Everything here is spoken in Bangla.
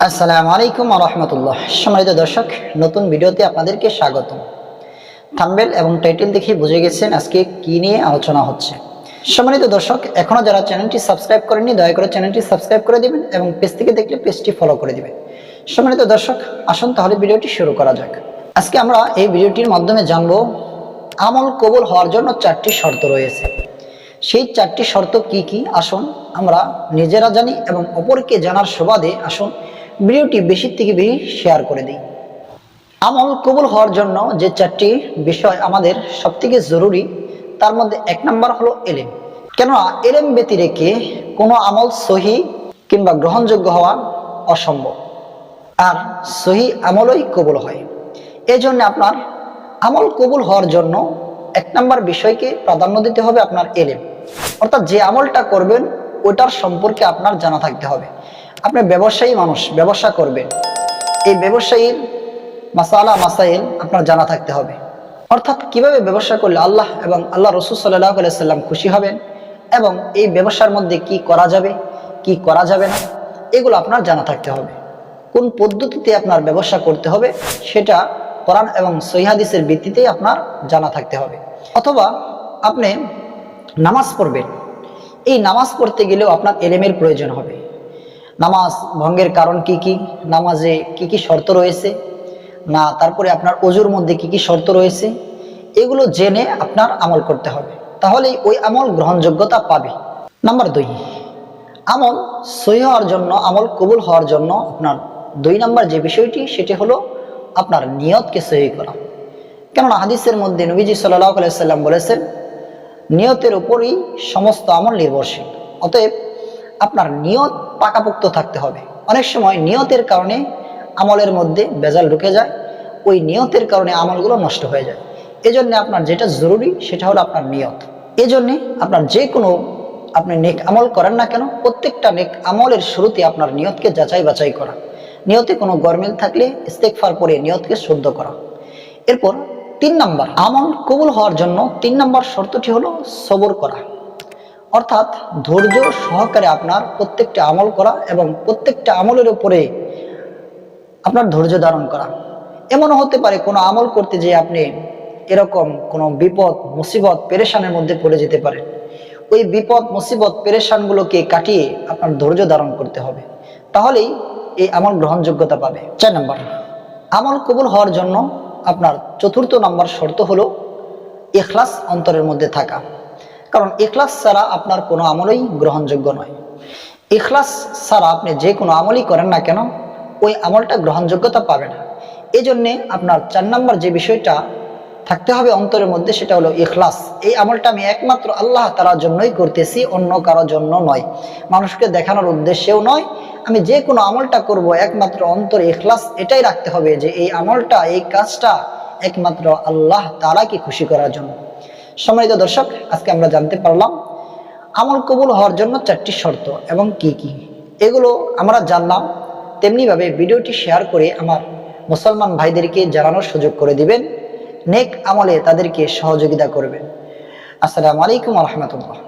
আসসালামু আলাইকুম রহমতুল্লাহ। সম্মানিত দর্শক, নতুন ভিডিওতে আপনাদেরকে স্বাগত থাম্বেল এবং টাইটেল দেখে বুঝে গেছেন আজকে কি নিয়ে আলোচনা হচ্ছে। সম্মানিত দর্শক এখনও যারা চ্যানেলটি সাবস্ক্রাইব করেননি, দয়া করে চ্যানেলটি সাবস্ক্রাইব করে দিবেন এবং পেজ থেকে দেখলে পেজটি ফলো করে দিবেন। সম্মানিত দর্শক, আসুন তাহলে ভিডিওটি শুরু করা যাক। আজকে আমরা এই ভিডিওটির মাধ্যমে জানব, আমল কবুল হওয়ার জন্য চারটি শর্ত রয়েছে। সেই চারটি শর্ত কি কি? আসুন, আমরা নিজেরা জানি এবং অপরকে জানার সুবাদে আসুন ভিডিওটি বেশি থেকে বেশি শেয়ার করে দিই। আমল কবুল হওয়ার জন্য যে চারটি বিষয় আমাদের সবথেকে জরুরি, তার মধ্যে এক নম্বর হলো এলেম। কেননা এলেম ব্যতি রেখে কোনো আমল সহি কিংবা গ্রহণযোগ্য হওয়া অসম্ভব। আর সহি আমলই কবুল হয়। এই জন্য আপনার আমল কবুল হওয়ার জন্য এক নম্বর বিষয়কে প্রাধান্য দিতে হবে আপনার এলেম। অর্থাৎ যে আমলটা করবেন, ওটার সম্পর্কে আপনার জানা থাকতে হবে। আপনি ব্যবসায়ী মানুষ, ব্যবসা করবেন। এই ব্যবসায়ীর মাসালা, মাসাইল আপনার জানা থাকতে হবে। অর্থাৎ কীভাবে ব্যবসা করলে আল্লাহ এবং আল্লাহ রসুল সাল্লাহ সাল্লাম খুশি হবেন এবং এই ব্যবসার মধ্যে কি করা যাবে, কি করা যাবে না, এগুলো আপনার জানা থাকতে হবে। কোন পদ্ধতিতে আপনার ব্যবসা করতে হবে, সেটা কোরআন এবং সহিহাদিসের ভিত্তিতেই আপনার জানা থাকতে হবে। অথবা আপনি নামাজ পড়বেন। এই নামাজ পড়তে গেলেও আপনার এলেমের প্রয়োজন হবে। নামাজ ভঙ্গের কারণ কি কি? নামাজে কি কি শর্ত রয়েছে? না, তারপরে আপনার অজুর মধ্যে কি কি শর্ত রয়েছে? এগুলো জেনে আপনার আমল করতে হবে। তাহলেই ওই আমল গ্রহণযোগ্যতা পাবে। নাম্বার দুই, আমল সহি হওয়ার জন্য, আমল কবুল হওয়ার জন্য আপনার দুই নাম্বার যে বিষয়টি, সেটি হলো আপনার নিয়তকে সহি করা। কেননা হাদিসের মধ্যে নবীজি সাল্লাহ সাল্লাম বলেছেন, নিয়তের উপরই সমস্ত আমল নির্ভরশীল। অতএব আপনার নিয়ত পাকাপোক্ত থাকতে হবে। অনেক সময় নিয়তের কারণে আমলের মধ্যে বেজাল ঢুকে যায়, ওই নিয়তের কারণে আমলগুলো নষ্ট হয়ে যায়। এজন্য আপনার যেটা জরুরি সেটা হলো আপনার নিয়ত। এজন্যে আপনার যে কোনো আপনি নেক আমল করেন না কেন, প্রত্যেকটা নেক আমলের শুরুতে আপনার নিয়তকে যাচাই বাছাই করা। নিয়তে কোনো গরমিল থাকলে ইস্তেকফার পরে নিয়তকে শুদ্ধ করা। এরপর তিন নাম্বার, আমল কবুল হওয়ার জন্য তিন নাম্বার শর্তটি হলো সবর করা। অর্থাৎ ধৈর্য সহকারে আপনার প্রত্যেকটা আমল করা এবং প্রত্যেকটা আমলের উপরে আপনার ধৈর্য ধারণ করা। এমনও হতে পারে কোনো আমল করতে যে আপনি এরকম কোনো বিপদ, মুসিবত, পেরেশানের মধ্যে পড়ে যেতে পারেন। ওই বিপদ, মুসিবত, পেরেশানগুলোকে কাটিয়ে আপনার ধৈর্য ধারণ করতে হবে। তাহলেই এই আমল গ্রহণযোগ্যতা পাবে। চার নম্বর, আমল কবুল হওয়ার জন্য আপনার চতুর্থ নম্বর শর্ত হলো এখলাস অন্তরের মধ্যে থাকা। কারণ এখলাস ছাড়া আপনার কোনো আমলই গ্রহণযোগ্য নয়। এখলাস ছাড়া আপনি যে কোনো আমলই করেন না কেন, ওই আমলটা গ্রহণযোগ্যতা পাবে না। এই জন্যে আপনার চার নম্বর যে বিষয়টা থাকতে হবে অন্তরের মধ্যে, সেটা হলো ইখলাস। এই আমলটা আমি একমাত্র আল্লাহ তালার জন্যই করতেছি, অন্য কারোর জন্য নয়। মানুষকে দেখানোর উদ্দেশ্যেও নয়। আমি যে কোনো আমলটা করব একমাত্র অন্তর ইখলাস, এটাই রাখতে হবে যে এই আমলটা, এই কাজটা একমাত্র আল্লাহ তালাকে খুশি করার জন্য। সম্মানিত দর্শক, আজকে আমরা জানতে পারলাম আমল কবুল হওয়ার জন্য চারটি শর্ত এবং কি কি। এগুলো আমরা জানলাম, তেমনিভাবে ভিডিওটি শেয়ার করে আমার মুসলমান ভাইদেরকে জানানোর সুযোগ করে দিবেন, নেক আমলে তাদেরকে সহযোগিতা করবেন। আসসালামু আলাইকুম রহমতুল্লাহ।